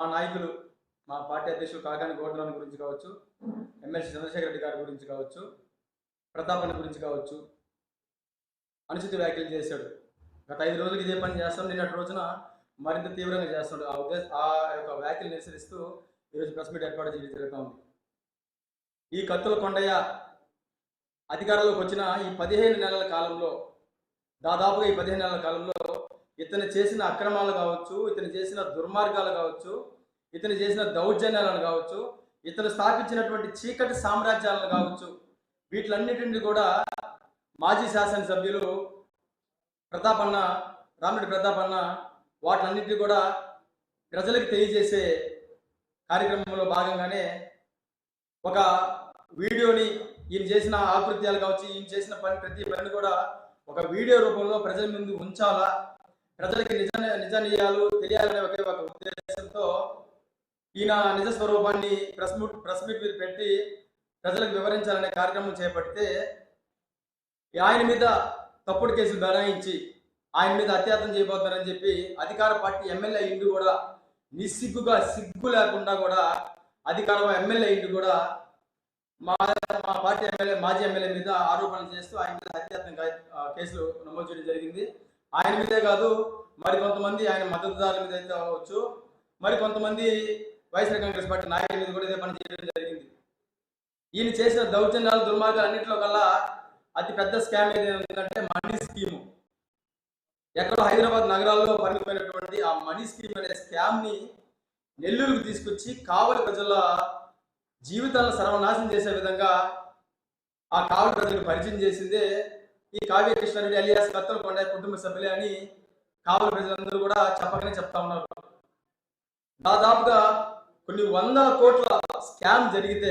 మా నాయకులు మా పార్టీ అధ్యక్షుడు కాకాని గోడ్రాని గురించి కావచ్చు ఎమ్మెల్సీ చంద్రశేఖర రెడ్డి గారి గురించి కావచ్చు ప్రతాపన్న గురించి కావచ్చు అనుచిత వ్యాఖ్యలు చేశాడు. గత ఐదు రోజులకి ఇదే పని చేస్తాం నిన్నటి రోజున మరింత తీవ్రంగా చేస్తున్నాడు ఆ ఉద్దేశ ఆ యొక్క వ్యాఖ్యలు నిరసరిస్తూ ఈరోజు ప్రెస్ మీట్ ఏర్పాటు చేయడం జరుగుతూ ఉంది. ఈ కత్తుల కొండయ్య అధికారంలోకి వచ్చిన ఈ పదిహేను నెలల కాలంలో దాదాపుగా ఈ పదిహేను నెలల కాలంలో ఇతను చేసిన అక్రమాలు కావచ్చు ఇతను చేసిన దుర్మార్గాలు కావచ్చు ఇతను చేసిన దౌర్జన్యాలను కావచ్చు ఇతను స్థాపించినటువంటి చీకటి సామ్రాజ్యాలను కావచ్చు వీటిలన్నిటిని కూడా మాజీ శాసనసభ్యులు ప్రతాపన్న రామిరెడ్డి ప్రతాపన్న వాటిలన్నింటినీ కూడా ప్రజలకు తెలియజేసే కార్యక్రమంలో భాగంగానే ఒక వీడియోని ఈయన చేసిన ఆకృత్యాలు కావచ్చు ఈయన చేసిన పని ప్రతి పనిని కూడా ఒక వీడియో రూపంలో ప్రజల ముందు ఉంచాలా? ప్రజలకి నిజ నిజ నియాలు తెలియాలనే ఒకే ఒక ఉద్దేశంతో ఈయన నిజ స్వరూపాన్ని ప్రెస్ మీట్ ప్రెస్ మీట్ మీద పెట్టి ప్రజలకు వివరించాలనే కార్యక్రమం చేపడితే ఆయన మీద తప్పుడు కేసులు బనాయించి ఆయన మీద అత్యాతం చేయబోతారని చెప్పి అధికార పార్టీ ఎమ్మెల్యే ఇండు కూడా నిస్సిగ్గుగా సిగ్గు లేకుండా కూడా అధికార ఎమ్మెల్యే ఇండు కూడా మా మా పార్టీ ఎమ్మెల్యే మాజీ ఎమ్మెల్యే మీద ఆరోపణలు చేస్తూ ఆయన మీద అత్యాతం కేసులు నమోదు చేయడం జరిగింది. ఆయన మీదే కాదు మరి కొంతమంది ఆయన మద్దతుదారుల మీద అయితే అవ్వచ్చు. మరి కొంతమంది వైఎస్ఆర్ కాంగ్రెస్ పార్టీ నాయకుల మీద కూడా ఇదే పని చేయడం జరిగింది. ఈయన చేసిన దౌర్జన్యాలు దుర్మార్గాలు అన్నింటిలో కల్లా అతి పెద్ద స్కామ్ ఏది ఏంటంటే మనీ స్కీము. ఎక్కడో హైదరాబాద్ నగరాల్లో పరిమితమైనటువంటి ఆ మనీ స్కీమ్ అనే స్కామ్ని నెల్లూరుకు తీసుకొచ్చి కావలి ప్రజల జీవితాలను సర్వనాశనం చేసే విధంగా ఆ కావలి ప్రజలకు పరిచయం చేసిందే ఈ కావ్య కృష్ణారెడ్డి అలియాస్ కత్తల కొండ కుటుంబ సభ్యులే అని కావలి ప్రజలందరూ కూడా చెప్పకనే చెప్తా ఉన్నారు. దాదాపుగా కొన్ని వందల కోట్ల స్కామ్ జరిగితే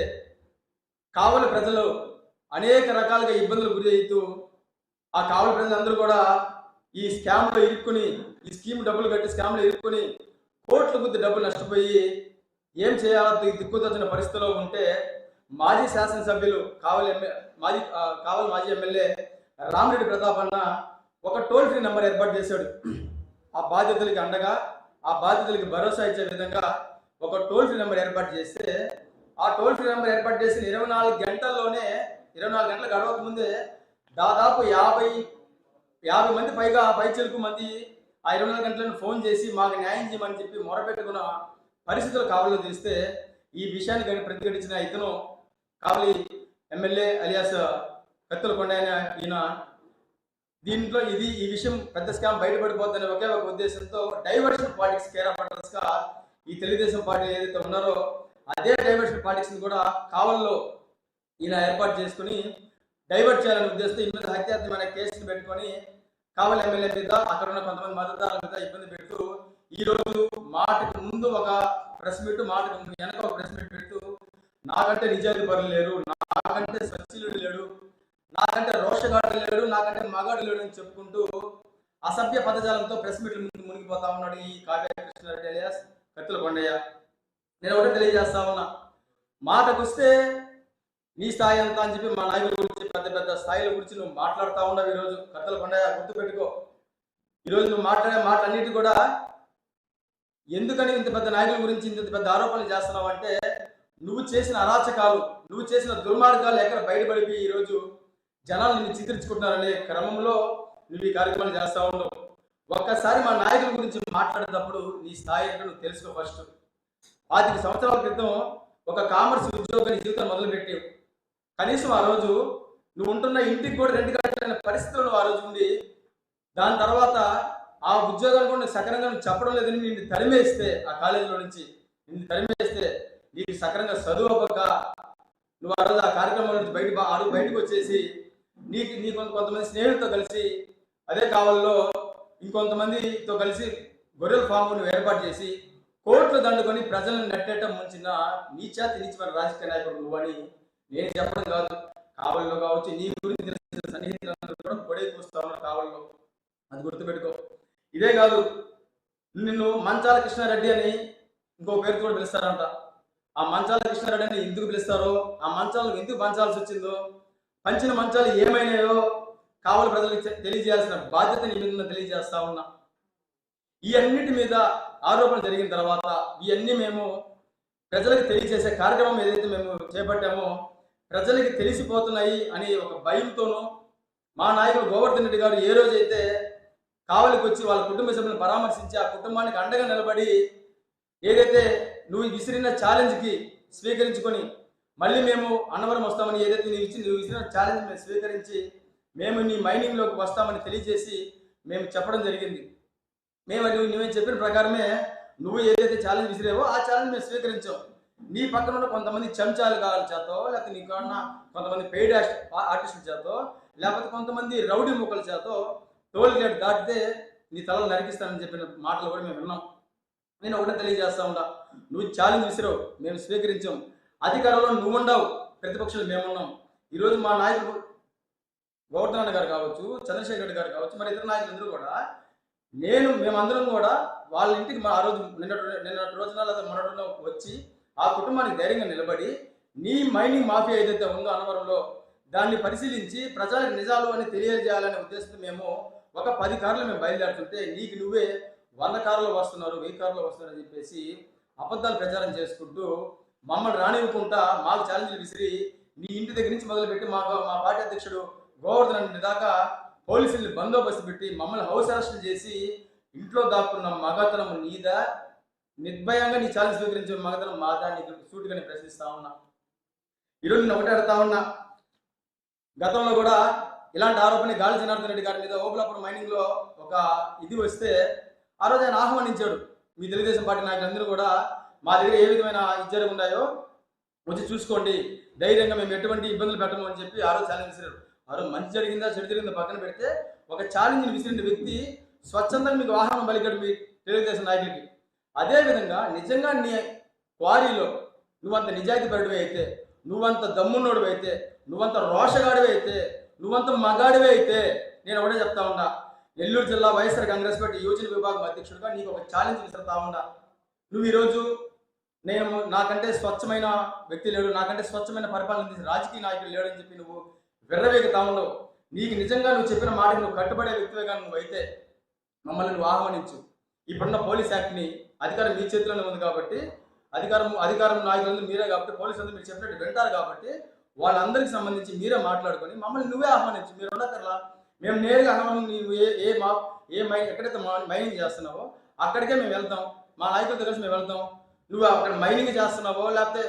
కావలి ప్రజలు అనేక రకాలుగా ఇబ్బందులు గురి అవుతూ ఆ కావలి ప్రజలందరూ కూడా ఈ స్కామ్లో ఇరుక్కుని ఈ స్కీమ్ డబ్బులు కట్టి స్కామ్లో ఇరుక్కుని కోట్ల కొద్ది డబ్బులు నష్టపోయి ఏం చేయాలో ది- దిక్కుతోచిన పరిస్థితిలో ఉంటే మాజీ శాసనసభ్యులు కావలి ఎమ్మె మాజీ కావలి మాజీ ఎమ్మెల్యే రామిరెడ్డి ప్రతాప్ అన్న ఒక టోల్ ఫ్రీ నెంబర్ ఏర్పాటు చేశాడు. ఆ బాధితులకి అండగా ఆ బాధితులకి భరోసా ఇచ్చే విధంగా ఒక టోల్ ఫ్రీ నెంబర్ ఏర్పాటు చేస్తే ఆ టోల్ ఫ్రీ నెంబర్ ఏర్పాటు చేసిన ఇరవై నాలుగు గంటల్లోనే ఇరవై నాలుగు గంటలు గడవక ముందే దాదాపు యాభై యాభై మంది పైగా పైచలకు మంది ఆ ఇరవై నాలుగు గంటలను ఫోన్ చేసి మాకు న్యాయం చేయమని చెప్పి మొరపెట్టుకున్న పరిస్థితులు కావలిలో తీస్తే ఈ విషయాన్ని ప్రతిఘటించిన ఇతను కావలి ఎమ్మెల్యే అలియాస్ కత్తుల కొండ ఈయన దీంట్లో ఇది ఈ విషయం పెద్ద స్కామ్ బయటపడిపోతుందనే ఒకే ఒక ఉద్దేశంతో డైవర్షన్ పాలిటిక్స్ కేర్ ఆఫ్గా ఈ తెలుగుదేశం పార్టీ ఏదైతే ఉన్నారో అదే డైవర్షన్ పాలిటిక్స్ని కూడా కావల్లో ఈయన ఏర్పాటు చేసుకుని డైవర్ట్ చేయాలని ఉద్దేశిస్తూ ఇబ్బంది హత్యాత్మైన కేసులు కేసుని పెట్టుకొని కావలి ఎమ్మెల్యే మీద అక్కడ ఉన్న కొంతమంది మద్దతుదారుల మీద ఇబ్బంది పెడుతూ ఈ రోజు మాటకు ముందు ఒక ప్రెస్ మీట్ మాటకు ముందు వెనక ఒక ప్రెస్ మీట్ పెడుతూ నాకంటే నిజాయితీ పరులు లేరు నాకంటే స్వచ్ఛులుడు లేడు నాకంటే రోషగాడు లేడు నాకంటే మగాడు లేడు అని చెప్పుకుంటూ అసభ్య పదజాలంతో ప్రెస్ మీట్ల ముందు మునిగిపోతా ఉన్నాడు ఈ కావ్య కృష్ణారెడ్డి అలియాస్. కత్తుల కొండయ్య. నేను ఒకటే తెలియజేస్తా ఉన్నా. మాటకు వస్తే నీ స్థాయి అంతా అని చెప్పి మా నాయకుల గురించి పెద్ద పెద్ద స్థాయిల గురించి నువ్వు మాట్లాడుతూ ఉన్నావు ఈరోజు. కత్తల కొండయ్య గుర్తుపెట్టుకో. ఈరోజు నువ్వు మాట్లాడే మాటలన్నిటి కూడా ఎందుకని ఇంత పెద్ద నాయకుల గురించి ఇంత పెద్ద ఆరోపణలు చేస్తున్నావు అంటే నువ్వు చేసిన అరాచకాలు నువ్వు చేసిన దుర్మార్గాలు ఎక్కడ బయటపడిపోయి ఈరోజు జనాలు నిన్ను చిత్రించుకుంటున్నారనే క్రమంలో నువ్వు ఈ కార్యక్రమాలు చేస్తా ఉన్నావు. ఒక్కసారి మా నాయకుల గురించి మాట్లాడేటప్పుడు నీ స్థాయి ఏంటో నువ్వు తెలుసుకో ఫస్ట్. పాతిక సంవత్సరాల క్రితం ఒక కామర్స్ ఉద్యోగ జీవితం మొదలుపెట్టావు. కనీసం ఆ రోజు నువ్వు ఉంటున్న ఇంటికి కూడా రెండు కట్టలేని పరిస్థితులు ఆ రోజు ఉంది దాని తర్వాత ఆ ఉద్యోగాలు కూడా నువ్వు సక్రంగా నువ్వు చెప్పడం లేదని నిన్ను తరిమేస్తే ఆ కాలేజీలో నుంచి నిన్ను తరిమేస్తే నీకు సక్రంగా చదువు అవ్వక నువ్వు ఆ రోజు ఆ కార్యక్రమం నుంచి బయట ఆ రోజు బయటకు వచ్చేసి నీకు నీ కొంత కొంతమంది స్నేహితులతో కలిసి అదే కావాలలో ఇంకొంతమందితో కలిసి గొర్రెల ఫామ్ ఏర్పాటు చేసి కోట్లు దండుకొని ప్రజలను నెట్టేయటం ముంచిన నీచాతి నీచమైన రాజకీయ నాయకుడు అని నేను చెప్పడం కాదు. కావలిలో కావచ్చు నీ గురించి తెలిసిన సన్నిహితులందరూ కూడా కొడే చూస్తా ఉన్నారు కావలిలో. అది గుర్తుపెట్టుకో. ఇదే కాదు నిన్ను మంచాల కృష్ణారెడ్డి అని ఇంకో పేరు కూడా పిలుస్తారంట. ఆ మంచాల కృష్ణారెడ్డి అని ఎందుకు పిలుస్తారో ఆ మంచాలను ఎందుకు పంచాల్సి వచ్చిందో పంచిన మంచాలు ఏమైనాయో కావలి ప్రజలకు తెలియజేయాల్సిన బాధ్యత నీ మీద తెలియజేస్తా ఉన్నా. ఈ అన్నిటి మీద ఆరోపణ జరిగిన తర్వాత ఇవన్నీ మేము ప్రజలకు తెలియజేసే కార్యక్రమం ఏదైతే మేము చేపట్టామో ప్రజలకి తెలిసిపోతున్నాయి అని ఒక భయంతోనూ మా నాయకుడు గోవర్ధన్ రెడ్డి గారు ఏ రోజైతే కావలికి వచ్చి వాళ్ళ కుటుంబ సభ్యులను పరామర్శించి ఆ కుటుంబానికి అండగా నిలబడి ఏదైతే నువ్వు విసిరిన ఛాలెంజ్కి స్వీకరించుకొని మళ్ళీ మేము అన్నవరం వస్తామని ఏదైతే నువ్వు ఇచ్చి నువ్వు విసిరిన ఛాలెంజ్ మేము స్వీకరించి మేము నీ మైనింగ్లోకి వస్తామని తెలియజేసి మేము చెప్పడం జరిగింది. మేము నువ్వు నువ్వేం చెప్పిన ప్రకారమే నువ్వు ఏదైతే ఛాలెంజ్ విసిరావో ఆ ఛాలెంజ్ మేము స్వీకరించాం. నీ పక్కన ఉన్న కొంతమంది చెంచాలు కావాలి చేతో లేకపోతే నీ ఉన్న కొంతమంది పెయిడ్ ఆర్టిస్టుల చేతో లేకపోతే కొంతమంది రౌడీ ముక్కల చేతో టోల్ గేట్ దాటితే నీ తలలు నరికిస్తానని చెప్పిన మాటలు కూడా మేము విన్నాం. నేను ఒకటే తెలియజేస్తా ఉండా నువ్వు ఛాలెంజ్ విసిరావు మేము స్వీకరించాం. అధికారంలో నువ్వు ఉండవు ప్రతిపక్షాలు మేమున్నాం. ఈరోజు మా నాయకుడు గోవర్ధన్ గారు కావచ్చు చంద్రశేఖర్ రెడ్డి గారు కావచ్చు మరి ఇతర నాయకులందరూ కూడా నేను మేమందరం కూడా వాళ్ళ ఇంటికి మా ఆ రోజు నిన్నటి నిన్నటి రోజున లేదా మొన్నటి వచ్చి ఆ కుటుంబానికి ధైర్యంగా నిలబడి నీ మైనింగ్ మాఫియా ఏదైతే ఉందో అనవరంలో దాన్ని పరిశీలించి ప్రజలకు నిజాలు అని తెలియజేయాలనే ఉద్దేశంతో మేము ఒక పది కార్లు మేము బయలుదేరుతుంటే నీకు నువ్వే వంద కార్లు వస్తున్నారు వెయ్యి కార్లు వస్తున్నారు అని చెప్పేసి అబద్ధాలు ప్రచారం చేసుకుంటూ మమ్మల్ని రానివ్వకుండా మాకు ఛాలెంజ్లు విసిరి నీ ఇంటి దగ్గర నుంచి మొదలుపెట్టి మా మా పార్టీ అధ్యక్షుడు గోవర్ధన్ దాకా పోలీసుల్ని బందోబస్తు పెట్టి మమ్మల్ని హౌస్ అరెస్ట్ చేసి ఇంట్లో దాక్కున్న మగతనం నీదా నిర్భయంగా నీ ఛాలెంజ్ స్వీకరించిన మగతనం మాదా నీకు సూటిగా నేను ప్రశ్నిస్తా ఉన్నా. ఈరోజు నేను ఒకటే అడుగుతా ఉన్నా. గతంలో కూడా ఇలాంటి ఆరోపణ గాలి జనార్దన్ రెడ్డి గారి మీద ఓబులాపురం మైనింగ్లో ఒక ఇది వస్తే ఆ రోజు ఆయన ఆహ్వానించాడు. మీ తెలుగుదేశం పార్టీ నాయకులందరూ కూడా మా దగ్గర ఏ విధమైన ఇచ్చారు ఉన్నాయో వచ్చి చూసుకోండి. ధైర్యంగా మేము ఎటువంటి ఇబ్బందులు పెట్టము అని చెప్పి ఆ రోజు ఛాలెంజ్ చేశారు. మరో మంచి జరిగిందా చెడు జరిగిందా పక్కన పెడితే ఒక ఛాలెంజ్ని విసిరిన వ్యక్తి స్వచ్ఛందంగా మీకు వాహనం బలికడు మీ తెలుగుదేశం నాయకుడికి. అదేవిధంగా నిజంగా నీ క్వారీలో నువ్వంత నిజాయితీపరుడివి అయితే నువ్వంత దమ్మున్నోడు అయితే నువ్వంత రోషగాడివి అయితే నువ్వంత మగాడివి అయితే నేను ఒకటే చెప్తా ఉన్నా. నెల్లూరు జిల్లా వైఎస్ఆర్ కాంగ్రెస్ పార్టీ యోజన విభాగం అధ్యక్షుడిగా నీకు ఒక ఛాలెంజ్ విసురుతా ఉన్నా. నువ్వు ఈరోజు నేను నాకంటే స్వచ్ఛమైన వ్యక్తి లేడు నాకంటే స్వచ్ఛమైన పరిపాలన రాజకీయ నాయకుడు లేడని చెప్పి నువ్వు విర్రవేగుతా ఉండవు నీకు నిజంగా నువ్వు చెప్పిన మాటకి నువ్వు కట్టుబడే వ్యక్తిగా నువ్వు అయితే మమ్మల్ని నువ్వు ఆహ్వానించు. ఇప్పుడున్న పోలీస్ యాక్ట్ని అధికారం మీ చేతిలోనే ఉంది కాబట్టి అధికారం అధికారం నాయకులందరూ మీరే కాబట్టి పోలీసులు అందరూ మీరు చెప్పినట్టు వింటారు కాబట్టి వాళ్ళందరికి సంబంధించి మీరే మాట్లాడుకొని మమ్మల్ని నువ్వే ఆహ్వానించు. మీరు ఉండక్కర్లా. మేము నేరుగా అనవరం నీవు ఏ ఏ మా ఏ మై ఎక్కడైతే మా మైనింగ్ చేస్తున్నావో అక్కడికే మేము వెళ్తాం. మా నాయకులతో కలిసి మేము వెళ్తాం. నువ్వు అక్కడ మైనింగ్ చేస్తున్నావో లేకపోతే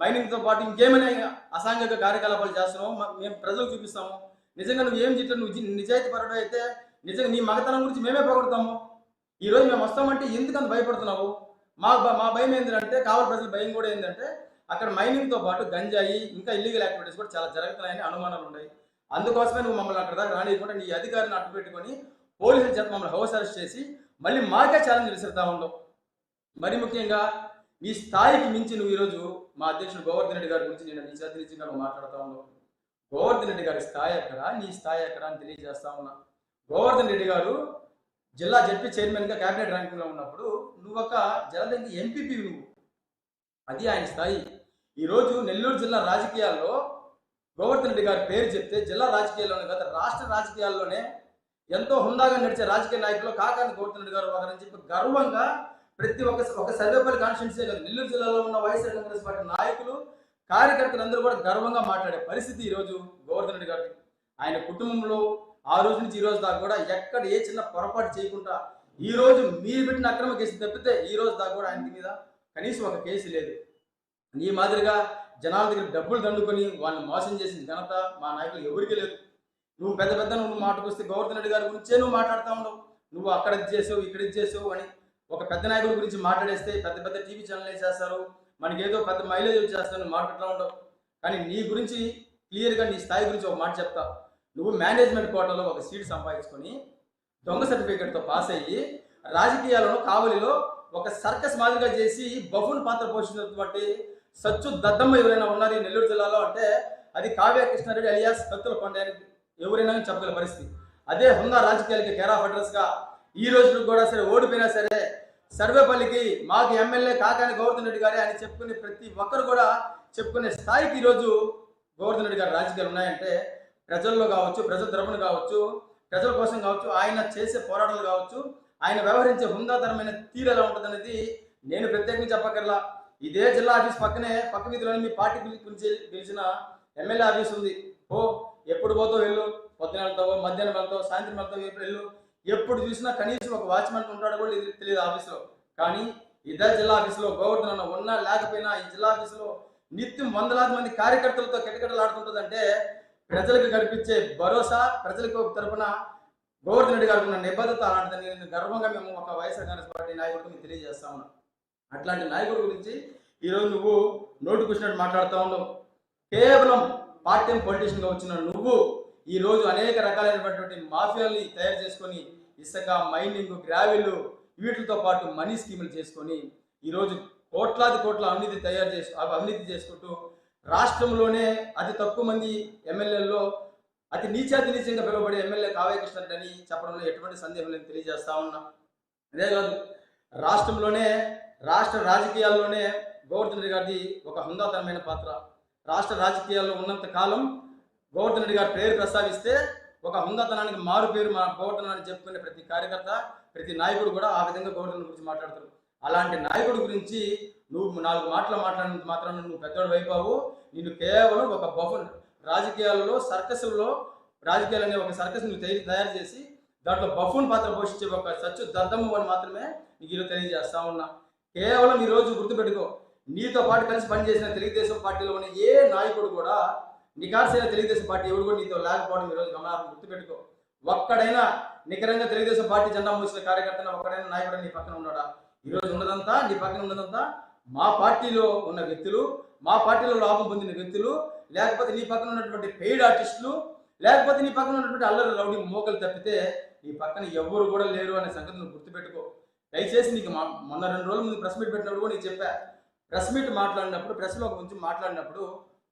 మైనింగ్తో పాటు ఇంకేమైనా అసాంఘిక కార్యకలాపాలు చేస్తున్నావు మేము ప్రజలకు చూపిస్తాము. నిజంగా నువ్వు ఏం చెప్పావు నువ్వు నిజాయితీ పరుడు అయితే నిజంగా నీ మగతనం గురించి మేమే పొగడతాము. ఈరోజు మేము వస్తామంటే ఎందుకంత భయపడుతున్నావు? మా మా భయం ఏంటంటే కావాలి ప్రజల భయం కూడా ఏంటంటే అక్కడ మైనింగ్తో పాటు గంజాయి ఇంకా ఇల్లీగల్ యాక్టివిటీస్ కూడా చాలా జరుగుతున్నాయని అనుమానాలు ఉన్నాయి. అందుకోసమే నువ్వు మమ్మల్ని అక్కడ దాకా రానియకుండా నీ అధికారిని అడ్డు పెట్టుకొని పోలీసుల చేత మమ్మల్ని హౌస్ అరెస్ట్ చేసి మళ్ళీ మాకే ఛాలెంజ్ విసిరుతా ఉండవు మరి ముఖ్యంగా ఈ స్థాయికి మించి నువ్వు ఈరోజు మా అధ్యక్షుడు గోవర్ధన్ రెడ్డి గారి గురించి నేను నీ చేత నిజంగా మాట్లాడుతూ ఉన్నావు. గోవర్ధన్ రెడ్డి గారి స్థాయి ఎక్కడ? నీ స్థాయి ఎక్కడ అని తెలియజేస్తా ఉన్నా. గోవర్ధన్ రెడ్డి గారు జిల్లా జడ్పీ చైర్మన్గా క్యాబినెట్ ర్యాంకింగ్లో ఉన్నప్పుడు నువ్వు ఒక జలదంకి ఎంపీపీ నువ్వు. అది ఆయన స్థాయి. ఈరోజు నెల్లూరు జిల్లా రాజకీయాల్లో గోవర్ధన్ రెడ్డి గారి పేరు చెప్తే జిల్లా రాజకీయాల్లోనే కాదు రాష్ట్ర రాజకీయాల్లోనే ఎంతో హుందాగా నడిచే రాజకీయ నాయకులు కాకాని గోవర్ధన్ రెడ్డి గారు ఒకరని చెప్పి గర్వంగా ప్రతి ఒక్క ఒక సర్వేపల్లి కాన్స్టిట్యున్సీ కాదు నెల్లూరు జిల్లాలో ఉన్న వైఎస్ఆర్ కాంగ్రెస్ పార్టీ నాయకులు కార్యకర్తలందరూ కూడా గర్వంగా మాట్లాడే పరిస్థితి ఈరోజు గోవర్ధన్ రెడ్డి గారికి ఆయన కుటుంబంలో ఆ రోజు నుంచి ఈ రోజు దాకా కూడా ఎక్కడ ఏ చిన్న పొరపాటు చేయకుండా ఈ రోజు మీరు పెట్టిన అక్రమ కేసు తప్పితే ఈ రోజు దాకా కూడా ఆయన మీద కనీసం ఒక కేసు లేదు. ఈ మాదిరిగా జనాల దగ్గర డబ్బులు దండుకొని వాళ్ళని మోసం చేసిన ఘనత మా నాయకులు ఎవరికి లేదు. నువ్వు పెద్ద పెద్ద నువ్వు మాటకొస్తే గోవర్ధన్ రెడ్డి గారి గురించే నువ్వు మాట్లాడుతూ ఉండవు నువ్వు అక్కడ ఇది చేసావు ఇక్కడ ఇది చేసావు అని ఒక పెద్ద నాయకుడి గురించి మాట్లాడేస్తే పెద్ద పెద్ద టీవీ ఛానల్ వేసేస్తారు. మనకి ఏదో పెద్ద మైలేజ్ వచ్చేస్తాను మాట్లాడుతూ ఉండవు. కానీ నీ గురించి క్లియర్గా నీ స్థాయి గురించి ఒక మాట చెప్తా. నువ్వు మేనేజ్మెంట్ కోటాలో ఒక సీట్ సంపాదించుకొని దొంగ సర్టిఫికేట్తో పాస్ అయ్యి రాజకీయాలను కావలిలో ఒక సర్కస్ మాదిరిగా చేసి బహున్ పాత్ర పోషించినటువంటి సచ్చు దద్దమ్మ ఎవరైనా ఉన్నారు ఈ నెల్లూరు జిల్లాలో అంటే అది కావ్య కృష్ణారెడ్డి అలియాస్ కత్తుల కొండ ఎవరైనా చెప్పగల పరిస్థితి. అదే హుందా రాజకీయాలకి కేర్ ఆఫ్ ఈ రోజు కూడా సరే ఓడిపోయినా సరే సర్వేపల్లికి మాకు ఎమ్మెల్యే కాకాని గోవర్ధన్ రెడ్డి గారే అని చెప్పుకునే ప్రతి ఒక్కరు కూడా చెప్పుకునే స్థాయికి ఈరోజు గోవర్ధన్ రెడ్డి గారి రాజకీయాలు ఉన్నాయంటే ప్రజల్లో కావచ్చు ప్రజల తరపున కావచ్చు ప్రజల కోసం కావచ్చు ఆయన చేసే పోరాటాలు కావచ్చు ఆయన వ్యవహరించే హుందాతరమైన తీరు ఎలా ఉంటుంది అనేది నేను ప్రత్యేకంగా చెప్పక్కర్లా. ఇదే జిల్లా ఆఫీస్ పక్కనే పక్క వీధిలోని మీ పార్టీ గురించి గెలిచిన ఎమ్మెల్యే ఆఫీస్ ఉంది. ఓ ఎప్పుడు పోతావు వెళ్ళు? పొద్దున వెళ్తావు మధ్యాహ్నం వెళ్తావు సాయంత్రం వెళ్తావు ఎప్పుడు వెళ్ళు. ఎప్పుడు చూసినా కనీసం ఒక వాచ్మెన్ ఉంటాడో కూడా ఇది తెలియదు ఆఫీస్లో కానీ ఇదే జిల్లా ఆఫీస్లో గోవర్ధన్ అన్న ఉన్నా లేకపోయినా ఈ జిల్లా ఆఫీసులో నిత్యం వందలాది మంది కార్యకర్తలతో కిటకిటలాడుతుంటుందంటే ప్రజలకు కనిపించే భరోసా ప్రజలకు తరపున గోవర్ధన్ రెడ్డి గారు ఉన్న నిబద్ధత అలాంటిదని నేను గర్వంగా మేము ఒక వైఎస్ఆర్ కాంగ్రెస్ పార్టీ నాయకుడికి మీకు తెలియజేస్తా ఉన్నాం. అట్లాంటి నాయకుడి గురించి ఈరోజు నువ్వు నోటుకు వచ్చినట్టు మాట్లాడుతూ ఉన్నావు. కేవలం పార్ట్ టైం పొలిటీషియన్గా వచ్చిన నువ్వు ఈ రోజు అనేక రకాలైనటువంటి మాఫియాల్ని తయారు చేసుకొని ఇసుక మైనింగ్ గ్రావెల్ వీటితో పాటు మనీ స్కీములు చేసుకొని ఈరోజు కోట్లాది కోట్ల అవినీతి తయారు చేసు అవినీతి చేసుకుంటూ రాష్ట్రంలోనే అతి తక్కువ మంది ఎమ్మెల్యేల్లో అతి నీచాతి నీచంగా పిలువబడే ఎమ్మెల్యే కావ్య కృష్ణారెడ్డి అని చెప్పడంలో ఎటువంటి సందేహం లేదు తెలియజేస్తా ఉన్నా. అదే కాదు రాష్ట్రంలోనే రాష్ట్ర రాజకీయాల్లోనే గోవర్ధన్ రెడ్డి గారిది ఒక హుందాతనమైన పాత్ర. రాష్ట్ర రాజకీయాల్లో ఉన్నంత కాలం గోవర్ధన్ రెడ్డి గారు పేరు ప్రస్తావిస్తే ఒక హుందాతనానికి మారు పేరు మా గోవర్ధన్ అని చెప్పుకునే ప్రతి కార్యకర్త ప్రతి నాయకుడు కూడా ఆ విధంగా గోవర్ధన్ గురించి మాట్లాడతారు అలాంటి నాయకుడి గురించి నువ్వు నాలుగు మాటలు మాట్లాడినంత మాత్రం నువ్వు పెద్దోడు వైపావు నేను కేవలం ఒక బఫన్ రాజకీయాలలో సర్కస్లో రాజకీయాలు అనే ఒక సర్కస్ నువ్వు తయారు తయారు చేసి దాంట్లో బఫూన్ పాత్ర పోషించే ఒక సచ్చు దద్దమ్మ అని మాత్రమే నీకు ఈరోజు తెలియజేస్తా ఉన్నా. కేవలం ఈ రోజు గుర్తుపెట్టుకో నీతో పాటు కలిసి పనిచేసిన తెలుగుదేశం పార్టీలో ఉన్న ఏ నాయకుడు కూడా నికార్సైన తెలుగుదేశం పార్టీ ఎవరు కూడా నీతో లేకపోవడం ఈరోజు గమనార్హం. గుర్తుపెట్టుకో. ఒక్కడైనా నికరంగా తెలుగుదేశం పార్టీ జెండా మూసిన కార్యకర్తన ఒక్కడైనా నాయకుడు నీ పక్కన ఉన్నాడా? ఈరోజు ఉన్నదంతా నీ పక్కన ఉన్నదంతా మా పార్టీలో ఉన్న వ్యక్తులు మా పార్టీలో లాభం పొందిన వ్యక్తులు లేకపోతే నీ పక్కన ఉన్నటువంటి పెయిడ్ ఆర్టిస్టులు లేకపోతే నీ పక్కన ఉన్నటువంటి అల్లరి రౌడీ మోకలు తప్పితే నీ పక్కన ఎవరు కూడా లేరు అనే సంగతిని గుర్తుపెట్టుకో. దయచేసి నీకు మా మొన్న రెండు రోజుల ముందు ప్రెస్ మీట్ పెట్టినప్పుడు కూడా నీకు చెప్పా. ప్రెస్ మీట్ మాట్లాడినప్పుడు ప్రెస్లో కొంచెం మాట్లాడినప్పుడు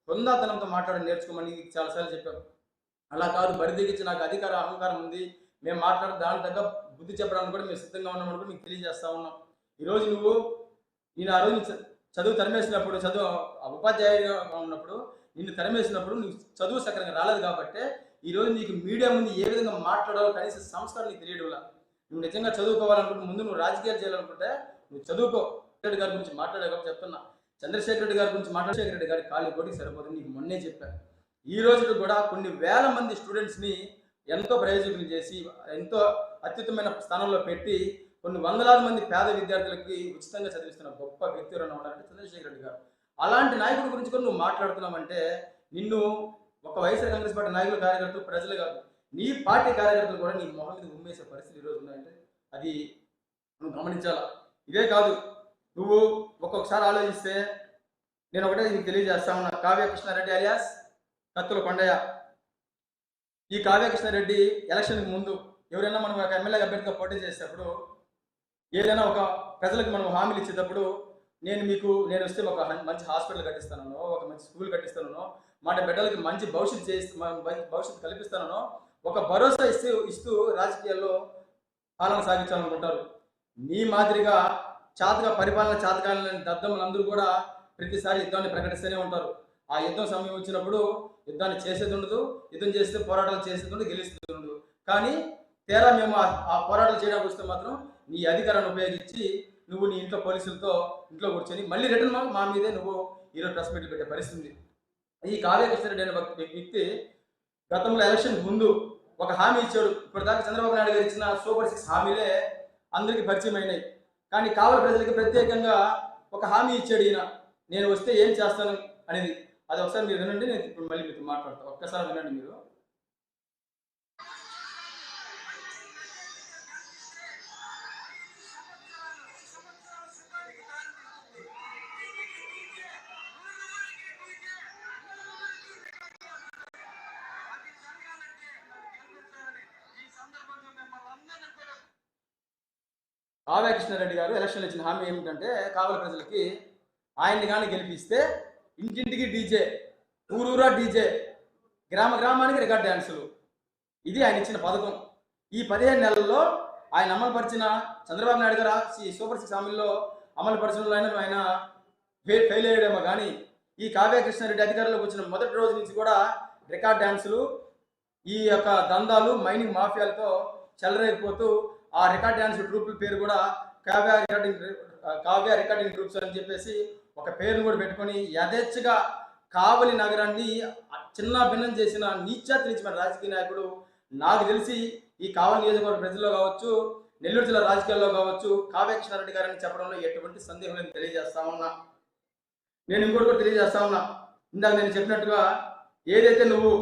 హుందాతనంతో మాట్లాడడం నేర్చుకోమని చాలాసార్లు చెప్పారు అలా కాదు బరిదిగించి నాకు అధికార అహంకారం ఉంది. మేము మాట్లాడే దాని తగ్గ బుద్ధి చెప్పడానికి కూడా మేము సిద్ధంగా ఉన్నామని కూడా మీకు తెలియజేస్తా ఉన్నాం. ఈరోజు నువ్వు నేను ఆ రోజు చదువు తరిమేసినప్పుడు చదువు ఆ ఉపాధ్యాయుడిగా ఉన్నప్పుడు నిన్ను తరిమేసినప్పుడు నువ్వు చదువు సక్రంగా రాలేదు కాబట్టి ఈరోజు నీకు మీడియా ముందు ఏ విధంగా మాట్లాడాలో కనీస సంస్కారం నీకు తెలియడం నువ్వు నిజంగా చదువుకోవాలనుకుంటే ముందు నువ్వు రాజకీయాలు చేయాలనుకుంటే నువ్వు చదువుకో. గారి గురించి మాట్లాడే కాబట్టి చెప్తున్నా. చంద్రశేఖర్ రెడ్డి గారి గురించి మాట్లాడే రెడ్డి గారి ఖాళీ కోటికి సరిపోతుంది నీకు మొన్నే చెప్పాను ఈ రోజు కూడా కొన్ని వేల మంది స్టూడెంట్స్ని ఎంతో ప్రయోజకులు చేసి ఎంతో అత్యుత్తమైన స్థానంలో పెట్టి కొన్ని వందలాది మంది పేద విద్యార్థులకి ఉచితంగా చదివిస్తున్న గొప్ప వ్యక్తి ఎవరైనా ఉన్నారంటే చంద్రశేఖర్ రెడ్డి గారు. అలాంటి నాయకుడి గురించి కూడా నువ్వు మాట్లాడుతున్నావంటే నిన్ను ఒక వైఎస్ఆర్ కాంగ్రెస్ పార్టీ నాయకులు కార్యకర్తలు ప్రజలు కాదు నీ పార్టీ కార్యకర్తలు కూడా నీ మొహం మీద ఉమ్మేసే పరిస్థితి ఈరోజు ఉన్నాయంటే అది నువ్వు గమనించాలా? ఇదే కాదు నువ్వు ఒక్కొక్కసారి ఆలోచిస్తే నేను ఒకటే నీకు తెలియజేస్తా ఉన్నా. కావ్య కృష్ణారెడ్డి అలియాస్ కత్తుల కొండయ్య. ఈ కావ్య కృష్ణారెడ్డి ఎలక్షన్కి ముందు ఎవరైనా మనం ఒక ఎమ్మెల్యే అభ్యర్థిగా పోటీ చేసేటప్పుడు ఏదైనా ఒక ప్రజలకు మనం హామీలు ఇచ్చేటప్పుడు నేను మీకు నేను వస్తే ఒక మంచి హాస్పిటల్ కట్టిస్తానో ఒక మంచి స్కూల్ కట్టిస్తానో మాట బిడ్డలకి మంచి భవిష్యత్తు చేసి భవిష్యత్తు కల్పిస్తానో ఒక భరోసా ఇస్తూ ఇస్తూ రాజకీయాల్లో పాలన సాగించాలనుకుంటారు. నీ మాదిరిగా చాతగా పరిపాలన చాతకాలని దద్దములందరూ కూడా ప్రతిసారి యుద్ధాన్ని ప్రకటిస్తూనే ఉంటారు. ఆ యుద్ధం సమయం వచ్చినప్పుడు యుద్ధాన్ని చేసేది ఉండదు యుద్ధం చేస్తే పోరాటాలు చేసేది ఉండదు గెలిచేది ఉండదు. కానీ తేరా మేము ఆ- పోరాటాలు చేయడానికి వస్తే మాత్రం నీ అధికారాన్ని ఉపయోగించి నువ్వు నీ ఇంట్లో పోలీసులతో ఇంట్లో కూర్చొని మళ్ళీ రిటర్న్ మా మీదే నువ్వు ఈరోజు ప్రెస్ మీట్లు పెట్టే పరిస్థితి. ఉంది ఈ కావ్య కృష్ణారెడ్డి అనే వ్యక్తి వ్యక్తి గతంలో ఎలక్షన్ ముందు ఒక హామీ ఇచ్చాడు. ఇప్పటిదాకా చంద్రబాబు నాయుడు గారు ఇచ్చిన సూపర్ సిక్స్ హామీలే అందరికీ పరిచయం అయినాయి కానీ కావలి ప్రజలకి ప్రత్యేకంగా ఒక హామీ ఇచ్చాడు ఈయన. నేను వస్తే ఏం చేస్తాను? అనేది. అది ఒకసారి మీరు వినండి నేను ఇప్పుడు మళ్ళీ మీతో మాట్లాడతాను ఒక్కసారి వినండి మీరు. ఆవే కృష్ణారెడ్డి గారు ఎలక్షన్లో ఇచ్చిన హామీ ఏమిటంటే కావలి ప్రజలకి ఆయన్ని కానీ గెలిపిస్తే ఇంటింటికి డీజే ఊరూరా డీజే గ్రామ గ్రామానికి రికార్డ్ డ్యాన్సులు ఇది ఆయన ఇచ్చిన పథకం. ఈ పదిహేను నెలల్లో ఆయన అమలుపరిచిన చంద్రబాబు నాయుడు గారు శ్రీ సూపర్ సిక్స్ హామీల్లో అమలుపరచడంలో ఆయన ఆయన ఫెయిల్ ఫెయిల్ అయ్యాడేమో కానీ ఈ కావ్య కృష్ణారెడ్డి అధికారంలోకి వచ్చిన మొదటి రోజు నుంచి కూడా రికార్డ్ డ్యాన్సులు ఈ యొక్క దందాలు మైనింగ్ మాఫియాలతో చెలరేగిపోతూ ఆ రికార్డ్ డ్యాన్స్ ట్రూపుల పేరు కూడా Kavya recording Kavya recording groups అని చెప్పేసి ఒక పేరును కూడా పెట్టుకొని యథేచ్ఛగా కావలి నగరాన్ని చిన్న భిన్నం చేసిన నీచాతి నీచమైన రాజకీయ నాయకుడు నాకు తెలిసి ఈ కావలి నియోజకవర్గ ప్రజల్లో కావచ్చు నెల్లూరు జిల్లా రాజకీయాల్లో కావచ్చు కావ్యకృష్ణారెడ్డి గారని చెప్పడంలో ఎటువంటి సందేహం లేదు తెలియజేస్తా ఉన్నా. నేను ఇంకోటి కూడా తెలియజేస్తా ఉన్నా. ఇందాక నేను చెప్పినట్టుగా ఏదైతే నువ్వు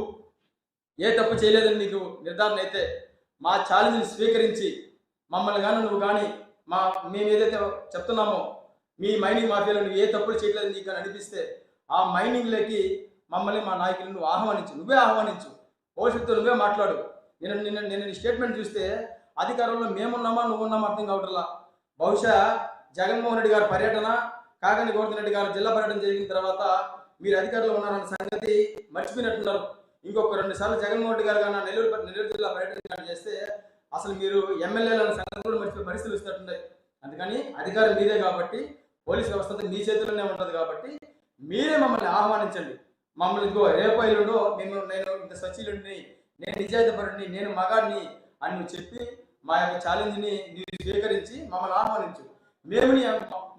ఏ తప్పు చేయలేదని నీకు నిర్ధారణ అయితే మా ఛాలెంజ్ని స్వీకరించి మమ్మల్ని కానీ నువ్వు కానీ మా మేము ఏదైతే చెప్తున్నామో మీ మైనింగ్ మాఫియాలో నువ్వు ఏ తప్పులు చేయలేదు నీకు అని అనిపిస్తే ఆ మైనింగ్లోకి మమ్మల్ని మా నాయకులను నువ్వు ఆహ్వానించు నువ్వే ఆహ్వానించు. భవిష్యత్తు నువ్వే మాట్లాడు. నేను నిన్న నిన్న నీ స్టేట్మెంట్ చూస్తే అధికారంలో మేమున్నామా నువ్వు ఉన్నామా అర్థం కావట్లా బహుశా జగన్మోహన్ రెడ్డి గారి పర్యటన కాకని గోవర్ధన్ రెడ్డి గారు జిల్లా పర్యటన జరిగిన తర్వాత మీరు అధికారంలో ఉన్నారన్న సంగతి మర్చిపోయినట్టున్నారు. ఇంకొక రెండు సార్లు జగన్మోహన్ రెడ్డి గారు కానీ నెల్లూరు నెల్లూరు జిల్లా పర్యటన కానీ చేస్తే అసలు మీరు ఎమ్మెల్యేల సంగతి కూడా మర్చిపోయి పరిస్థితులు ఇస్తున్నట్టున్నాయి అందుకని అధికారం మీదే కాబట్టి పోలీస్ వ్యవస్థ అంతా మీ చేతిలోనే ఉంటుంది కాబట్టి మీరే మమ్మల్ని ఆహ్వానించండి. మమ్మల్ని ఇంకో రేపు ఎల్లుండో మేము నేను ఇంత సచిలుడిని నేను నిజాయితీపరుడిని నేను మగాడిని అని నువ్వు చెప్పి మా యొక్క ఛాలెంజ్ని నీవు స్వీకరించి మమ్మల్ని ఆహ్వానించు. మేము నీ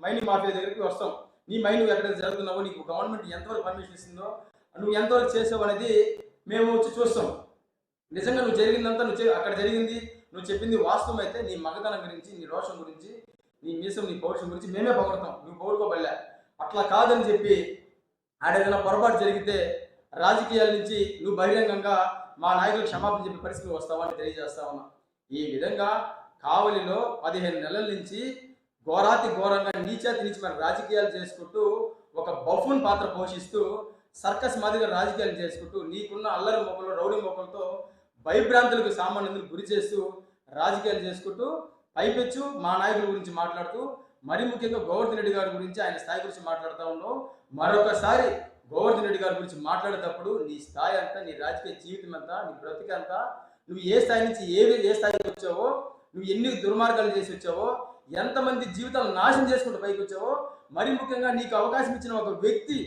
మైనింగ్ మాఫియా దగ్గరికి వస్తాం. నీ మైనింగ్ ఎక్కడ జరుగుతున్నావో నీకు గవర్నమెంట్ ఎంతవరకు పర్మిషన్ ఇస్తుందో నువ్వు ఎంతవరకు చేసావు అనేది మేము వచ్చి చూస్తాం. నిజంగా నువ్వు జరిగిందంతా నువ్వు అక్కడ జరిగింది నువ్వు చెప్పింది వాస్తవం అయితే నీ మగతనం గురించి నీ రోషం గురించి నీ మీసం నీ పౌరుషం గురించి మేమే పొగడతాం. నువ్వు పౌరుకోబల్లే అట్లా కాదని చెప్పి ఆడేదైనా పొరపాటు జరిగితే రాజకీయాల నుంచి నువ్వు బహిరంగంగా మా నాయకులు క్షమాపణ చెప్పే పరిస్థితి వస్తావని తెలియజేస్తా ఉన్నా. ఈ విధంగా కావలిలో పదిహేను నెలల నుంచి ఘోరాతి ఘోరంగా నీచాతి నీచమైన రాజకీయాలు చేసుకుంటూ ఒక బఫూన్ పాత్ర పోషిస్తూ సర్కస్ మాదిరిగా రాజకీయాలు చేసుకుంటూ నీకున్న అల్లరి మొక్కలు రౌడీ మొక్కలతో భయభ్రాంతులకు సామాన్యులు గురి చేస్తూ రాజకీయాలు చేసుకుంటూ పైపెచ్చు మా నాయకుల గురించి మాట్లాడుతూ మరి ముఖ్యంగా గోవర్ధన్ రెడ్డి గారి గురించి ఆయన స్థాయి గురించి మాట్లాడుతూ ఉన్నావు. మరొకసారి గోవర్ధన్ రెడ్డి గారి గురించి మాట్లాడేటప్పుడు నీ స్థాయి అంతా నీ రాజకీయ జీవితం అంతా నీ బ్రతికంతా నువ్వు ఏ స్థాయి నుంచి ఏ ఏ స్థాయికి వచ్చావో నువ్వు ఎన్ని దుర్మార్గాలు చేసి వచ్చావో ఎంతమంది జీవితాలు నాశనం చేసుకుంటూ పైకి వచ్చావో మరి ముఖ్యంగా నీకు అవకాశం ఇచ్చిన ఒక వ్యక్తి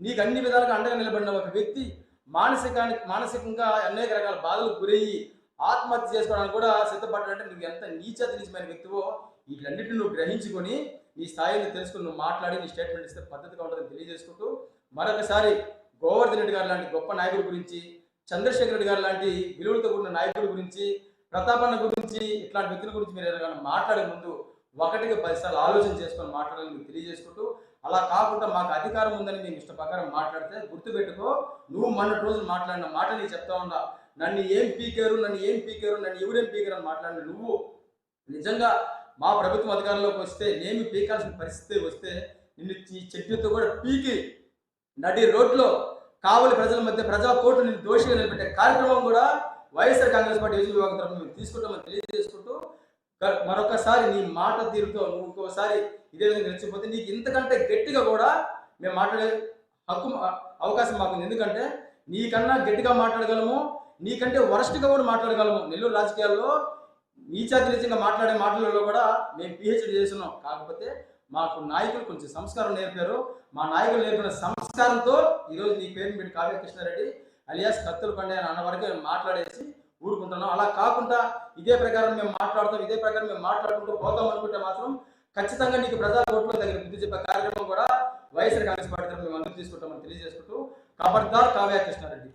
నీకు అన్ని విధాలుగా అండగా నిలబడిన ఒక వ్యక్తి మానసికానికి మానసికంగా అనేక రకాల బాధలకు గురయ్యి ఆత్మహత్య చేసుకోవడానికి కూడా సిద్ధపడ్డాడంటే నువ్వు ఎంత నీచత నీచమైన వ్యక్తివో వీటన్నిటిని నువ్వు గ్రహించుకొని నీ స్థాయిని తెలుసుకుని నువ్వు మాట్లాడి నీ స్టేట్మెంట్ ఇస్తే పద్ధతిగా ఉంటుందని తెలియజేసుకుంటూ మరొకసారి గోవర్ధన్ రెడ్డి గారు లాంటి గొప్ప నాయకుల గురించి చంద్రశేఖర్ రెడ్డి గారు లాంటి విలువలతో కూడిన నాయకుల గురించి ప్రతాపన్న గురించి ఇట్లాంటి వ్యక్తుల గురించి మీరు ఏదైనా మాట్లాడే ముందు ఒకటికి పదిసార్లు ఆలోచన చేసుకొని మాట్లాడాలని మీకు తెలియజేసుకుంటూ అలా కాకుండా మాకు అధికారం ఉందని నేను ఇష్ట ప్రకారం మాట్లాడితే గుర్తుపెట్టుకో నువ్వు మొన్నటి రోజులు మాట్లాడిన మాట నేను చెప్తా ఉన్నా. నన్ను ఏం పీకారు నన్ను ఏం పీకారు నన్ను ఎవరేం పీకారు అని మాట్లాడిన నువ్వు నిజంగా మా ప్రభుత్వం అధికారంలోకి వస్తే నేను పీకాల్సిన పరిస్థితి వస్తే నిన్ను ఈ చెట్టుతో కూడా పీకి నడి రోడ్లో కావలి ప్రజల మధ్య ప్రజా కోర్టు నిన్ను దోషిగా నిలబెట్టే కార్యక్రమం కూడా వైఎస్ఆర్ కాంగ్రెస్ పార్టీ యోజన విభాగం తరఫున మేము తీసుకుంటామని తెలియజేసుకుంటూ మరొకసారి నీ మాట తీరుతో నువ్వు ఇంకోసారి ఇదే విధంగా నిలిచిపోతే నీకు ఇంతకంటే గట్టిగా కూడా మేము మాట్లాడే హక్కు అవకాశం మాకు ఎందుకంటే నీకన్నా గట్టిగా మాట్లాడగలము నీకంటే వరస్ట్గా కూడా మాట్లాడగలము. నెల్లూరు రాజకీయాల్లో నీచాతి నీచంగా మాట్లాడే మాటలలో కూడా మేము పిహెచ్డి చేస్తున్నాం. కాకపోతే మాకు నాయకులు కొంచెం సంస్కారం నేర్పారు. మా నాయకులు నేర్పిన సంస్కారంతో ఈరోజు నీ పేరు పెట్టి కావ్య కృష్ణారెడ్డి అలియాస్ కత్తుల పండే అన్న వరకు మాట్లాడేసి ఊరుకుంటున్నాం. అలా కాకుండా ఇదే ప్రకారం మేము మాట్లాడుతాం ఇదే ప్రకారం మేము మాట్లాడుకుంటూ పోతాం అనుకుంటే మాత్రం ఖచ్చితంగా నీకు ప్రజా ఓట్లు తగిన బుద్ధి చెప్పే కార్యక్రమం కూడా వైఎస్ఆర్ కాంగ్రెస్ పార్టీ తరఫున మేము అందరూ తీసుకుంటామని తెలియజేసుకుంటూ ఖబర్దార్ కావ్య కృష్ణారెడ్డి